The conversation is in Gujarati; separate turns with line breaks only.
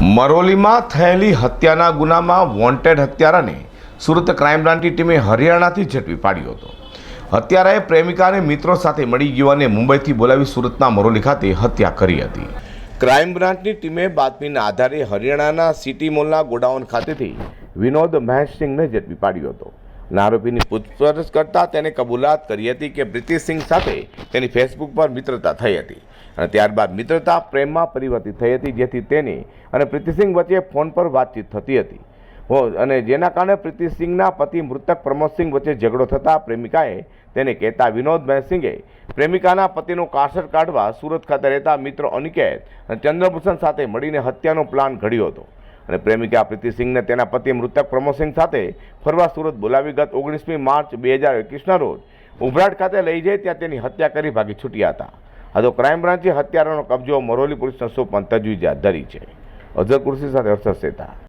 મરોલીમાં થયેલી હત્યાના ગુનામાં વોન્ટેડ હત્યારાને સુરત ક્રાઇમ બ્રાન્ચની ટીમે હરિયાણાથી ઝડપી પાડ્યો હતો. હત્યારાએ પ્રેમિકાને મિત્રો સાથે મળી યુવાને મુંબઈથી બોલાવી સુરતના મરોલી ખાતે હત્યા કરી હતી. ક્રાઇમ બ્રાન્ચની ટીમે બાતમીના આધારે હરિયાણાના સિટી મોલના ગોડાઉન ખાતેથી વિનોદ મહેશસિંહને ઝડપી પાડ્યો હતો. અને આરોપીની પૂછપરછ કરતા તેને કબૂલાત કરી હતી કે પ્રીતિસિંહ સાથે તેની ફેસબુક પર મિત્રતા થઈ હતી. અને ત્યારબાદ મિત્રતા પ્રેમમાં પરિવર્તિત થઈ હતી, જેથી તેની અને પ્રીતિસિંહ વચ્ચે ફોન પર વાતચીત થતી હતી. અને જેના કારણે પ્રીતિસિંહના પતિ મૃતક પ્રમોદસિંહ વચ્ચે ઝઘડો થતાં પ્રેમિકાએ તેને કહેતા વિનોદ મહેસિંગે પ્રેમિકાના પતિનો કાસર કાઢવા સુરત ખાતે રહેતા મિત્ર અનિકેત અને ચંદ્રભૂષણ સાથે મળીને હત્યાનો પ્લાન ઘડ્યો હતો. અને પ્રેમિકા પ્રીતિસિંહને તેના પતિ મૃતક પ્રમોદસિંહ સાથે ફરવા સુરત બોલાવી ગત ઓગણીસમી માર્ચ બે હજાર એકવીસના રોજ ઉભરાટ ખાતે લઈ જઈ ત્યાં તેની હત્યા કરી ભાગી છૂટ્યા હતા. આ તો ક્રાઇમ બ્રાન્ચે હત્યારાનો કબજો મરોલી પોલીસના સોંપવાની તજવીજ હાથ ધરી છે. અઝર કુર્સી સાથે હર્ષદ સેતા.